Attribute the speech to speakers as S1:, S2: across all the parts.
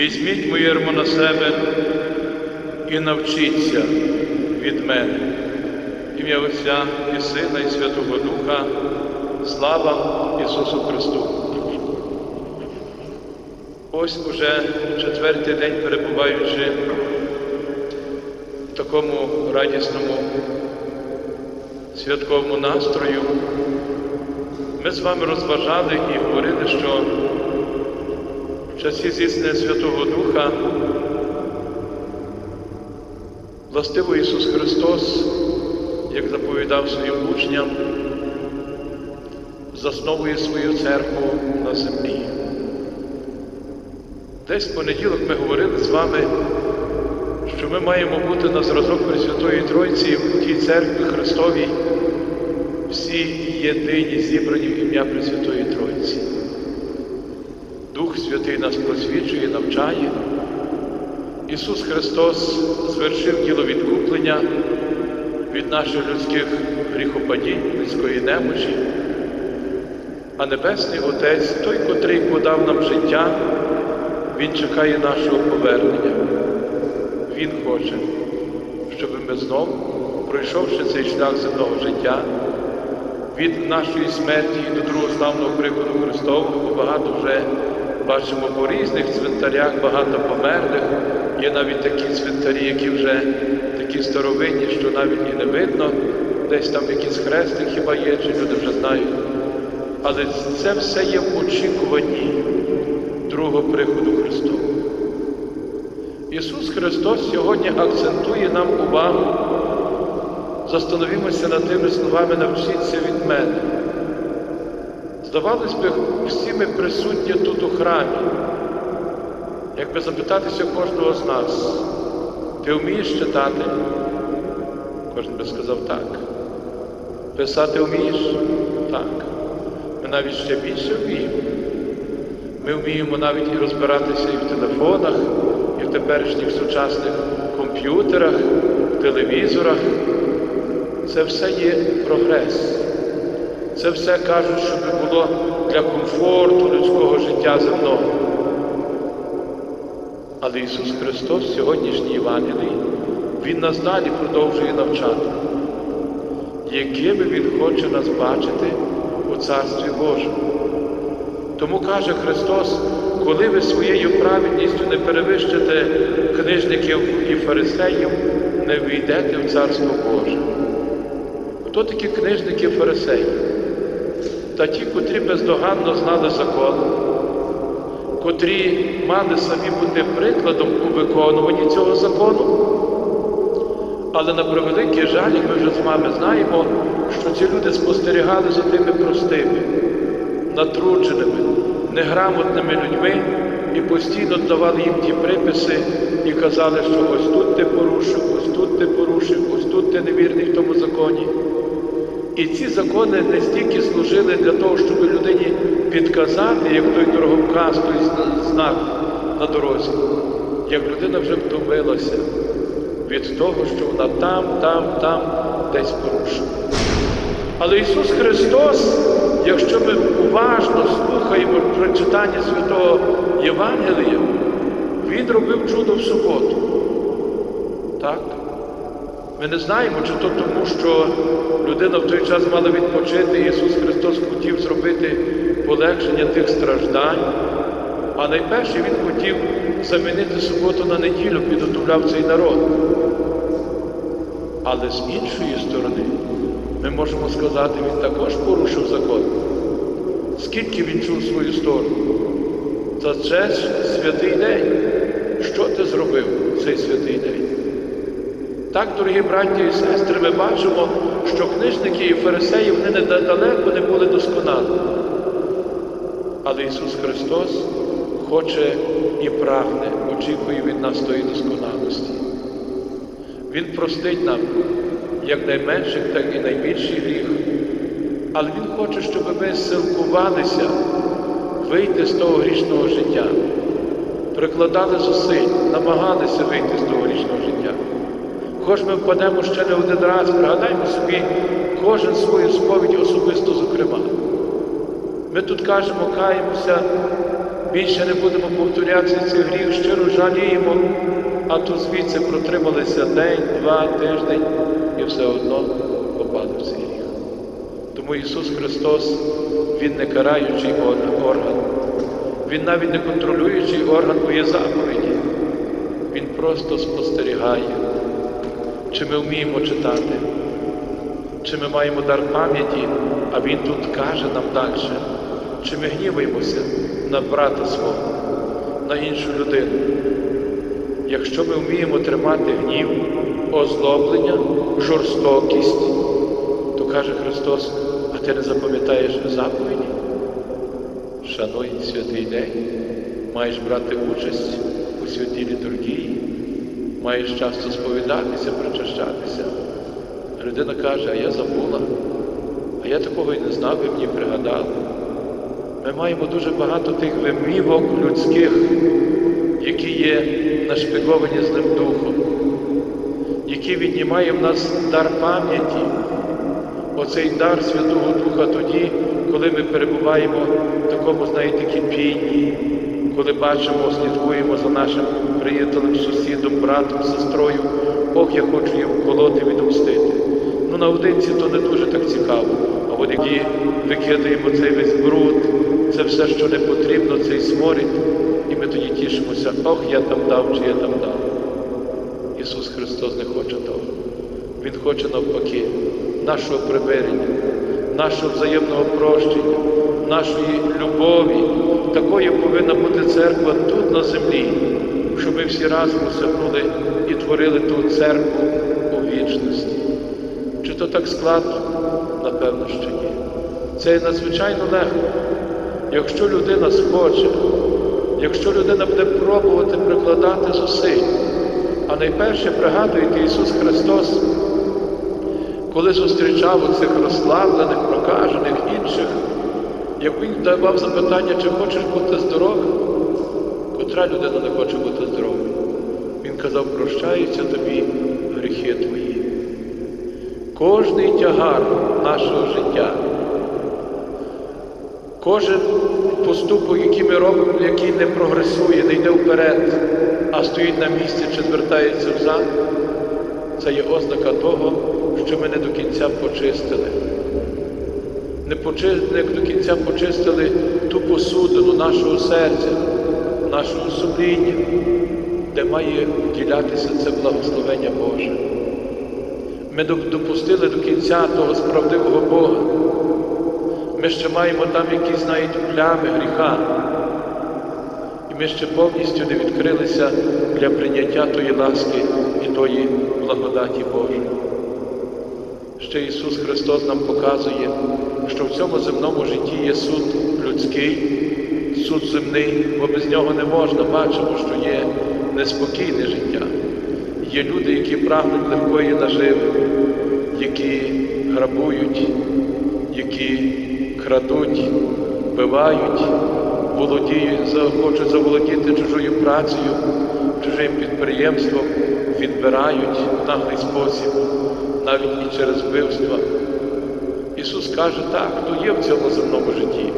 S1: Візьміть моє ярмо на себе і навчіться від мене. Ім'я Отця і Сина, і Святого Духа. Слава Ісусу Христу! Ось уже четвертий день перебуваючи в такому радісному святковому настрою, ми з вами розважали і говорили, що в часі зіснення Святого Духа властиво Ісус Христос, як заповідав своїм учням, засновує свою церкву на землі. Десь в понеділок ми говорили з вами, що ми маємо бути на зразок Пресвятої Тройці в тій церкві Христовій, всі єдині зібрані в ім'я Пресвятої Тройці. Дух Святий нас просвічує, навчає. Ісус Христос звершив діло відкуплення від наших людських гріхопадінь, людської немочі, а Небесний Отець, той, котрий подав нам життя, Він чекає нашого повернення. Він хоче, щоб ми знову, пройшовши цей шлях земного життя, від нашої смерті до другого славного приходу Христового, бо багато вже бачимо по різних цвинтарях, багато померлих. Є навіть такі цвинтарі, які вже такі старовинні, що навіть і не видно, десь там якийсь хрестик хіба є, чи люди вже знають. Але це все є в очікуванні другого приходу Христового. Ісус Христос сьогодні акцентує нам увагу. Застановімося над тими словами навчіться від мене. Здавалось би, всі ми присутні тут у храмі. Якби запитатися кожного з нас, ти вмієш читати? Кожен би сказав так. Писати вмієш? Так. Ми навіть ще більше вміємо. Ми вміємо навіть і розбиратися і в телефонах, і в теперішніх сучасних комп'ютерах, в телевізорах. Це все є прогрес. Це все кажуть, щоб було для комфорту людського життя земного. Але Ісус Христос сьогоднішній Євангелії, Він нас далі продовжує навчати, якими Він хоче нас бачити у Царстві Божому. Тому каже Христос, коли ви своєю праведністю не перевищите книжників і фарисеїв, не війдете в Царство Боже. Хто такі книжники і фарисеї? Та ті, котрі бездоганно знали закон, котрі мали самі бути прикладом у виконуванні цього закону. Але на превеликий жаль, ми вже з вами знаємо, що ці люди спостерігали за тими простими, натрудженими, неграмотними людьми і постійно давали їм ті приписи і казали, що ось тут ти порушив, ось тут ти порушив, ось тут ти невірний в тому законі. І ці закони не стільки служили для того, щоб людині підказати, як той дороговказ, той знак на дорозі, як людина вже втомилася від того, що вона там, там, там десь порушила. Але Ісус Христос, якщо ми уважно слухаємо про читання Святого Євангелія, Він робив чудо в суботу. Так? Ми не знаємо, чи то тому, що людина в той час мала відпочити, Ісус Христос хотів зробити полегшення тих страждань, а найперше Він хотів замінити суботу на неділю, підготовляв цей народ. Але з іншої сторони, ми можемо сказати, він також порушив закон. Скільки він чув свою сторону? За це святий день. Що ти зробив цей святий день? Так, дорогі браті і сестри, ми бачимо, що книжники і фарисеї вони недалеко не були досконалі. Але Ісус Христос хоче і прагне, очікує від нас тої досконалості. Він простить нам як найменших, так і найбільший гріх. Але Він хоче, щоб ми силкувалися вийти з того грішного життя, прикладали зусиль, намагалися вийти з того грішного життя. Хоч ми впадемо ще не один раз, пригадаймо собі кожен свою сповідь особисто, зокрема. Ми тут кажемо, каємося, більше не будемо повторятися цей гріх, щиро жаліємо, а то звідси протрималися день, два, тиждень і все одно попали в цей гріх. Тому Ісус Христос, Він не караючий орган, Він навіть не контролюючий орган моєї заповіді. Він просто спостерігає, чи ми вміємо читати, чи ми маємо дар пам'яті, а Він тут каже нам далі, чи ми гніваємося на брата свого, на іншу людину. Якщо ми вміємо тримати гнів, озлоблення, жорстокість, то каже Христос, а ти не запам'ятаєш заповіді? Шануй святий день, маєш брати участь у святій літургії, маєш часто сповідатися, причащатися. Людина каже, а я забула, а я такого і не знав, ви мені пригадали. Ми маємо дуже багато тих вимівок людських, які є нашпиговані злим духом, які віднімає в нас дар пам'яті, оцей дар Святого Духа тоді, коли ми перебуваємо в такому, знаєте, кипінні, коли бачимо, слідкуємо за нашим приятелем, сусідом, братом, сестрою, Бог, я хочу їм вколоти, відомстити. Ну, наодинці то не дуже так цікаво. А от які викидаємо цей весь бруд, це все, що не потрібно, цей сморід, і ми тоді тішимося, ох, я там дав чи я там дав. Ісус Христос не хоче того. Він хоче навпаки нашого примирення, нашого взаємного прощення, нашої любові. Такою повинна бути церква тут на землі, щоб ми всі разом осягнули і творили ту церкву у вічності. Чи то так складно? Напевно, що ні. Це надзвичайно легко. Якщо людина схоче, якщо людина буде пробувати прикладати зусиль, а найперше пригадуєте Ісус Христос, коли зустрічав оцих розслаблених, прокажених інших, як Він давав запитання, чи хочеш бути здоровим, котра людина не хоче бути здоровою. Він казав, прощаються тобі гріхи твої. Кожний тягар нашого життя, кожен поступок, який ми робимо, який не прогресує, не йде вперед, а стоїть на місці чи звертається взад, це є ознака того, що ми не до кінця почистили. Почи... до кінця почистили ту посудину нашого серця, нашого сумління, де має вділятися це благословення Боже. Ми допустили до кінця того справдивого Бога. Ми ще маємо там якісь знаєте, плями гріха. І ми ще повністю не відкрилися для прийняття тої ласки і тої благодаті Божої. Ще Ісус Христос нам показує, що в цьому земному житті є суд людський, суд земний, бо без нього не можна. Бачимо, що є неспокійне життя. Є люди, які прагнуть легкої наживи, які грабують, які крадуть, вбивають, володіють, хочуть заволодіти чужою працею, чужим підприємством, відбирають в наглий спосіб, навіть і через вбивства. Ісус каже, так, то є в цьому земному житті,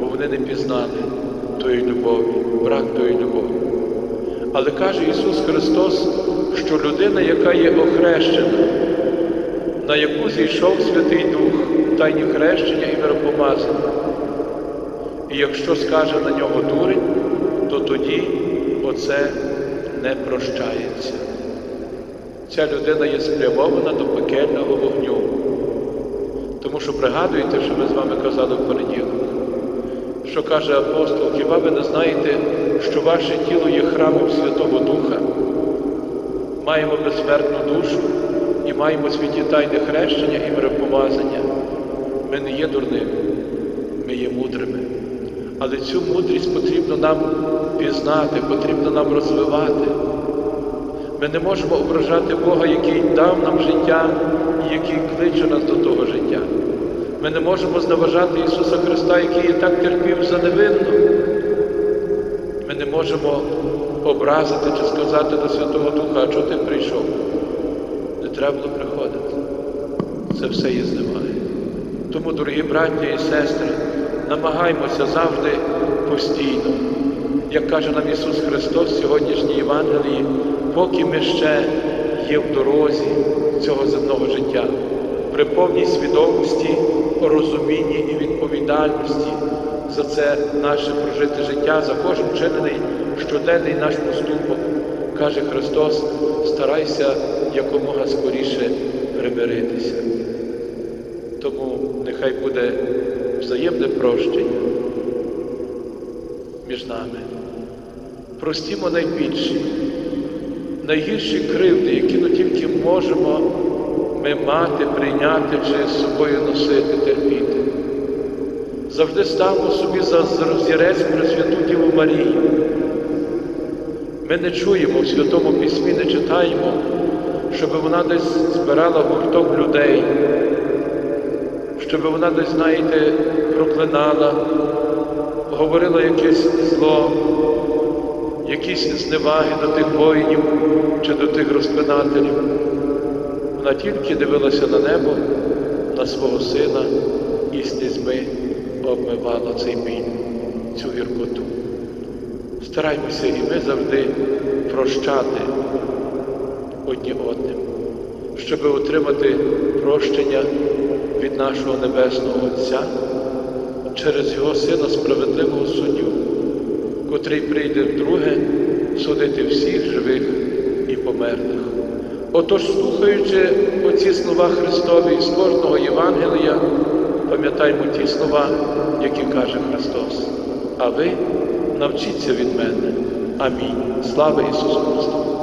S1: бо вони не пізнали тої любові, брак тої любові. Але каже Ісус Христос, що людина, яка є охрещена, на яку зійшов Святий Дух, тайні хрещення і миропомазання. І якщо скаже на нього дурень, то тоді оце не прощається. Ця людина є спрямована до пекельного вогню. Тому що пригадуєте, що ми з вами казали в понеділок, що каже апостол, хіба ви не знаєте, що ваше тіло є храмом Святого Духа? Маємо безсмертну душу і маємо святі тайне хрещення і миропомазання. Ми не є дурними, ми є мудрими. Але цю мудрість потрібно нам пізнати, потрібно нам розвивати. Ми не можемо ображати Бога, який дав нам життя і який кличе нас до того життя. Ми не можемо зневажати Ісуса Христа, який і так терпів за невинно. Ми не можемо образити чи сказати до Святого Духа, а чого ти прийшов? Не треба було приходити. Це все є зневаги. Тому, дорогі браття і сестри, намагаймося завжди постійно, як каже нам Ісус Христос в сьогоднішній Євангелії, поки ми ще є в дорозі цього земного життя, при повній свідомості, розумінні і відповідальності за це наше прожите життя, за кожен вчинений щоденний наш поступок, каже Христос, старайся якомога скоріше примиритися. Тому нехай буде взаємне прощення між нами. Простімо найбільші, найгірші кривди, які ну тільки можемо ми мати, прийняти чи з собою носити, терпіти. Завжди ставимо собі за розірець Пресвяту Діву Марію. Ми не чуємо в Святому Письмі, не читаємо, щоб вона десь збирала гурток людей, щоб вона десь, знаєте, проклинала, говорила якесь зло, якісь зневаги до тих воїнів чи до тих розпинателів. Вона тільки дивилася на небо, на свого сина і слізьми обмивала цей біль, цю гіркоту. Стараймося і ми завжди прощати одні одним, щоб отримати прощення від нашого Небесного Отця через Його Сина Справедливого суддю, котрий прийде вдруге судити всіх живих і померлих. Отож, слухаючи оці слова Христові з кожного Євангелія, пам'ятаймо ті слова, які каже Христос. А ви навчіться від мене. Амінь. Слава Ісусу Христу!